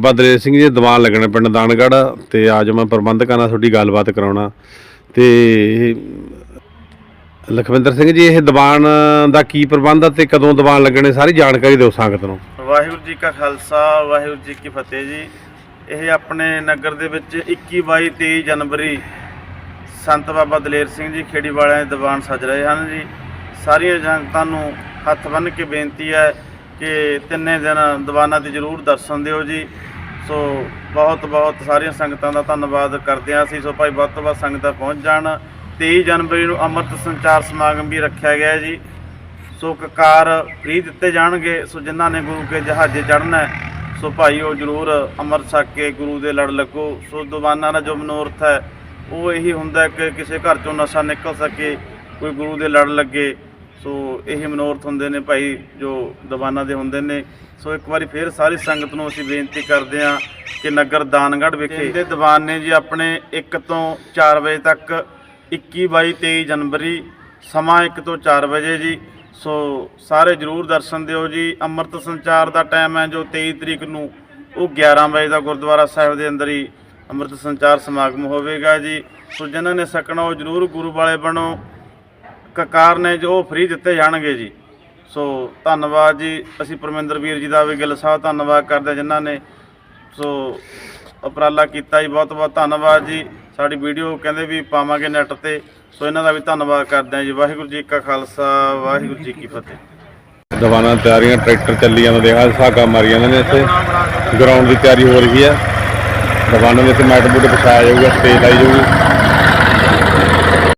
ਬਾਬਾ ਦਲੇਰ ਸਿੰਘ ਜੀ ਦੇ ਦੀਵਾਨ ਲੱਗਣੇ ਪਿੰਡ ਦਾਨਗੜ੍ਹ ਤੇ ਅੱਜ ਮੈਂ ਪ੍ਰਬੰਧਕਾਂ ਨਾਲ ਤੁਹਾਡੀ ਗੱਲਬਾਤ ਕਰਾਉਣਾ। ਤੇ ਲਖਵਿੰਦਰ ਸਿੰਘ ਜੀ, ਇਹ ਦੀਵਾਨ ਦਾ ਕੀ ਪ੍ਰਬੰਧ ਆ ਤੇ ਕਦੋਂ ਦੀਵਾਨ ਲੱਗਣੇ, ਸਾਰੀ ਜਾਣਕਾਰੀ ਦਿਓ ਸੰਗਤ ਨੂੰ। ਵਾਹਿਗੁਰੂ ਜੀ ਕਾ ਖਾਲਸਾ, ਵਾਹਿਗੁਰੂ ਜੀ ਕੀ ਫਤਿਹ ਜੀ। ਇਹ ਆਪਣੇ ਨਗਰ ਦੇ ਵਿੱਚ 21 22 23 ਜਨਵਰੀ ਸੰਤ ਬਾਬਾ ਦਲੇਰ ਸਿੰਘ ਜੀ ਖੇੜੀ ਵਾਲਿਆਂ ਦੇ ਦੀਵਾਨ ਸਜ ਰਹੇ ਹਨ ਜੀ। ਸਾਰੀਆਂ ਜਨਤਾ ਨੂੰ ਹੱਥ ਬੰਨ੍ਹ ਕੇ ਬੇਨਤੀ ਹੈ ਕਿ ਤਿੰਨੇ ਦਿਨ ਦੀਵਾਨਾਂ ਦੇ ਜ਼ਰੂਰ ਦਰਸ਼ਨ ਦਿਓ ਜੀ। ਸੋ ਬਹੁਤ ਬਹੁਤ ਸਾਰੀਆਂ ਸੰਗਤਾਂ ਦਾ ਧੰਨਵਾਦ ਕਰਦੇ ਹਾਂ ਅਸੀਂ। ਸੋ ਭਾਈ ਵੱਧ ਤੋਂ ਵੱਧ ਸੰਗਤਾਂ ਪਹੁੰਚ ਜਾਣ। 23 ਜਨਵਰੀ ਨੂੰ ਅੰਮ੍ਰਿਤ ਸੰਚਾਰ ਸਮਾਗਮ ਵੀ ਰੱਖਿਆ ਗਿਆ ਜੀ। ਸੋ ਕਕਾਰ ਫ੍ਰੀ ਦਿੱਤੇ ਜਾਣਗੇ। ਸੋ ਜਿਨ੍ਹਾਂ ਨੇ ਗੁਰੂ ਕੇ ਜਹਾਜ਼ੇ ਚੜ੍ਹਨਾ ਸੋ ਭਾਈ ਉਹ ਜ਼ਰੂਰ ਅੰਮ੍ਰਿਤ ਛਕ ਕੇ ਗੁਰੂ ਦੇ ਲੜ ਲੱਗੋ। ਸੋ ਦੀਵਾਨਾਂ ਦਾ ਜੋ ਮਨੋਰਥ ਹੈ, ਉਹ ਇਹੀ ਹੁੰਦਾ ਕਿ ਕਿਸੇ ਘਰ ਚੋਂ ਨਸ਼ਾ ਨਿਕਲ ਸਕੇ, ਕੋਈ ਗੁਰੂ ਦੇ ਲੜ ਲੱਗੇ। ਸੋ ਇਹ ਮਨੋਰਥ ਹੁੰਦੇ ਨੇ ਭਾਈ, ਜੋ ਦੀਵਾਨਾਂ ਦੇ ਹੁੰਦੇ ਨੇ। ਸੋ ਇੱਕ ਵਾਰੀ ਫੇਰ ਸਾਰੀ ਸੰਗਤ ਨੂੰ ਅਸੀਂ ਬੇਨਤੀ ਕਰਦੇ ਹਾਂ ਕਿ ਨਗਰ ਦਾਨਗੜ੍ਹ ਵਿਖੇ ਦੇ ਦੀਵਾਨ ਨੇ ਜੀ ਆਪਣੇ 1 ਤੋਂ 4 ਵਜੇ ਤੱਕ 21 22 23 ਜਨਵਰੀ, ਸਮਾਂ 1 ਤੋਂ 4 ਵਜੇ ਜੀ। ਸੋ ਸਾਰੇ ਜਰੂਰ ਦਰਸ਼ਨ ਦਿਓ ਜੀ। ਅੰਮ੍ਰਿਤ ਸੰਚਾਰ ਦਾ ਟਾਈਮ ਹੈ ਜੋ 23 ਤਰੀਕ ਨੂੰ, ਉਹ 11 ਵਜੇ ਦਾ ਗੁਰਦੁਆਰਾ ਸਾਹਿਬ ਦੇ ਅੰਦਰ ਹੀ ਅੰਮ੍ਰਿਤ ਸੰਚਾਰ ਸਮਾਗਮ ਹੋਵੇਗਾ ਜੀ। ਸੋ ਜਿਨ੍ਹਾਂ ਨੇ ਸਕਣਾ ਉਹ ਜਰੂਰ ਗੁਰੂ ਵਾਲੇ ਬਣੋ। ਕਕਾਰ ਨੇ ਜੋ ਫ੍ਰੀ ਦਿੱਤੇ ਜਾਣਗੇ ਜੀ। ਸੋ ਧੰਨਵਾਦ ਜੀ। ਅਸੀਂ ਪਰਮਿੰਦਰ ਵੀਰ ਜੀ ਦਾ ਵੀ ਗਿੱਲ ਸਾਹਿਬ ਧੰਨਵਾਦ ਕਰਦੇ ਹਾਂ ਜਿਨ੍ਹਾਂ ਨੇ ਸੋ ਉਪਰਾਲਾ ਕੀਤਾ ਜੀ। ਬਹੁਤ ਬਹੁਤ ਧੰਨਵਾਦ ਜੀ। ਸਾਡੀ ਵੀਡੀਓ ਕਹਿੰਦੇ ਵੀ ਪਾਵਾਂਗੇ ਨੈਟ ਤੇ। ਸੋ ਇਹਨਾਂ ਦਾ ਵੀ ਧੰਨਵਾਦ ਕਰਦੇ ਹਾਂ ਜੀ। ਵਾਹਿਗੁਰੂ ਜੀ ਕਾ ਖਾਲਸਾ, ਵਾਹਿਗੁਰੂ ਜੀ ਕੀ ਫਤਿਹ। ਦੀਵਾਨਾਂ ਤਿਆਰੀਆਂ, ਟਰੈਕਟਰ ਚੱਲੀ ਜਾਂਦੇ ਦੇਖਾ ਸਾਗਾ ਮਾਰੀ ਜਾਂਦੇ ਨੇ ਇੱਥੇ। ਗਰਾਊਂਡ ਦੀ ਤਿਆਰੀ ਹੋ ਰਹੀ ਹੈ। ਦੀਵਾਨਾਂ ਦੇ ਇੱਥੇ ਮੈਟ ਬੂਟ ਪਛਾਇਆ ਜਾਊਗਾ, ਸਟੇਜ ਲਾਈ ਜਾਊਗੀ।